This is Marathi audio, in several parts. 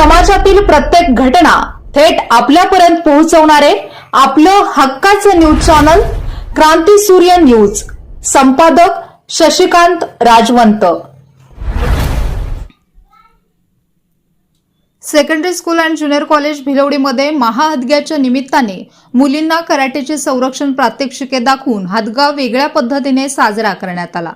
समाजातील प्रत्येक घटना थेट आपल्यापर्यंत पोहोचवणारे आपलं हक्काचं न्यूज चॅनल क्रांती सूर्य न्यूज. संपादक Shashikant Rajvant. Secondary school and junior college भिलवडीमध्ये महाहदग्याच्या निमित्ताने मुलींना कराटेचे संरक्षण प्रात्यक्षिके दाखवून हदगा वेगळ्या पद्धतीने साजरा करण्यात आला.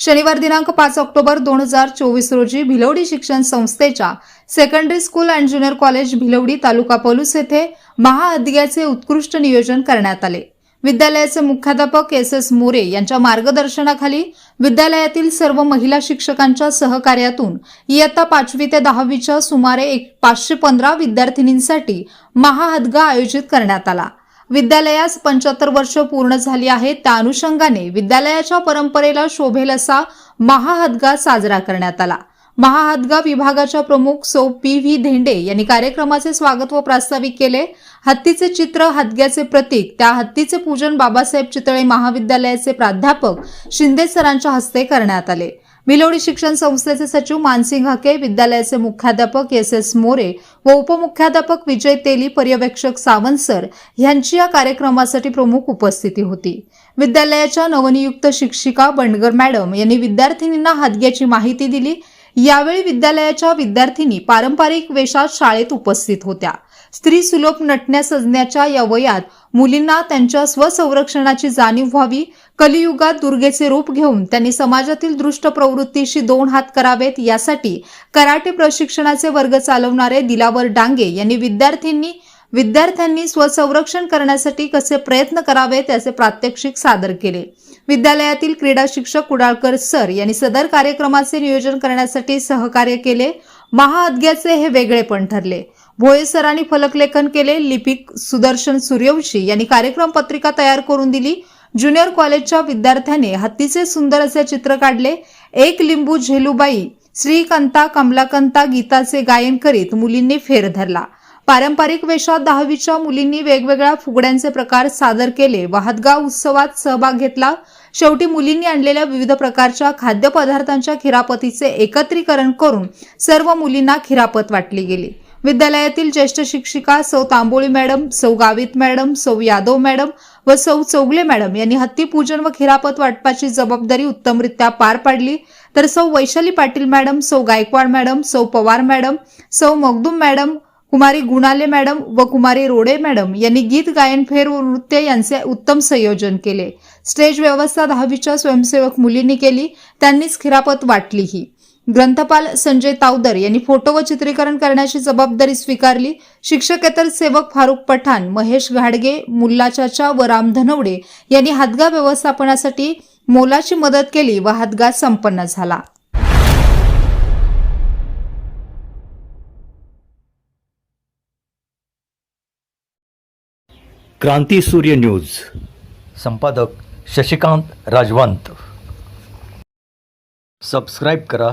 शनिवार दिनांक पाच ऑक्टोबर दोन हजार चोवीस रोजी भिलवडी शिक्षण संस्थेच्या secondary school and junior college Bhilwadi तालुका पलूस येथे महाअदग्याचे उत्कृष्ट नियोजन करण्यात आले. विद्यालयाचे मुख्याध्यापक एस एस मोरे यांच्या मार्गदर्शनाखाली विद्यालयातील सर्व महिला शिक्षकांच्या सहकार्यातून इयत्ता पाचवी ते दहावीच्या सुमारे एक पाचशे पंधरा विद्यार्थिनींसाठी महाहदगा आयोजित करण्यात आला. विद्यालयास पंच्याहत्तर वर्ष पूर्ण झाली आहेत. त्या अनुषंगाने विद्यालयाच्या परंपरेला शोभेल असा महाहदगा साजरा करण्यात आला. महाहदगा विभागाच्या प्रमुख सौ पी व्ही धेंडे यांनी कार्यक्रमाचे स्वागत व प्रास्ताविक केले. हत्तीचे चित्र हदग्याचे प्रतीक त्या हत्तीचे पूजन बाबासाहेब चितळे महाविद्यालयाचे प्राध्यापक शिंदे सरांच्या हस्ते करण्यात आले. मिलोडी शिक्षण संस्थेचे सचिव मानसिंग हके विद्यालयाचे मुख्याध्यापक एस एस मोरे व उपमुख्याध्यापक विजय तेली पर्यवेक्षक सावंत सर यांची या कार्यक्रमासाठी प्रमुख उपस्थिती होती. विद्यालयाच्या नवनियुक्त शिक्षिका बंडगर मॅडम यांनी विद्यार्थिनींना हदग्याची माहिती दिली. यावेळी विद्यालयाच्या विद्यार्थिनी पारंपरिक वेशात शाळेत उपस्थित होत्या. स्त्री सुलभ नटण्या सजण्याच्या या वयात मुलींना त्यांच्या स्वसंरक्षणाची जाणीव व्हावी कलियुगात दुर्गेचे रूप घेऊन त्यांनी समाजातील दृष्ट प्रवृत्तीशी दोन हात करावेत यासाठी कराटे प्रशिक्षणाचे वर्ग चालवणारे दिलावर डांगे यांनी विद्यार्थ्यांनी विद्यार्थ्यांनी स्वसंरक्षण करण्यासाठी कसे प्रयत्न करावेत याचे प्रात्यक्षिक सादर केले. विद्यालयातील क्रीडा शिक्षक कुडाळकर सर यांनी सदर कार्यक्रमाचे नियोजन करण्यासाठी सहकार्य केले. महाअद्ग्याचे हे वेगळेपण ठरले. भोये सरांनी फलकलेखन केले. लिपिक सुदर्शन सूर्यवंशी यांनी कार्यक्रम पत्रिका तयार करून दिली. ज्युनियर कॉलेजच्या विद्यार्थ्याने हत्तीचे सुंदर असे चित्र काढले. एक लिंबू झेलूबाई श्रीकांता कमलाकांता गीताचे गायन करीत मुलींनी फेर धरला. पारंपरिक वेशात दहावीच्या मुलींनी वेगवेगळ्या फुगड्यांचे प्रकार सादर केले. वाहतगाव उत्सवात सहभाग घेतला. शेवटी मुलींनी आणलेल्या विविध प्रकारच्या खाद्यपदार्थांच्या खिरापतीचे एकत्रीकरण करून सर्व मुलींना खिरापत वाटली गेली. विद्यालयातील ज्येष्ठ शिक्षिका सौ तांबोळी मॅडम सौ गावित मॅडम सौ यादव मॅडम व सौ चौगले मॅडम यांनी हत्तीपूजन व खिरापत वाटपाची जबाबदारी उत्तमरित्या पार पाडली. तर सौ वैशाली पाटील मॅडम सौ गायकवाड मॅडम सौ पवार मॅडम सौ मगदूम मॅडम कुमारी गुणाले मॅडम व कुमारी रोडे मॅडम यांनी गीत गायन फेर व नृत्य यांचे उत्तम संयोजन केले. स्टेज व्यवस्था दहावीच्या स्वयंसेवक मुलींनी केली. त्यांनीच खिरापत वाटलीही. ग्रंथपाल संजय तावदर यांनी फोटो व चित्रीकरण करण्याची जबाबदारी स्वीकारली. शिक्षकेतर सेवक फारुख पठाण महेश घाडगे मुल्ला चाचा व राम धनवडे यांनी हातगा व्यवस्थापनासाठी मोलाची मदत केली व हातगा संपन्न झाला. क्रांती सूर्य न्यूज. संपादक शशिकांत राजवंत. सबस्क्राईब करा.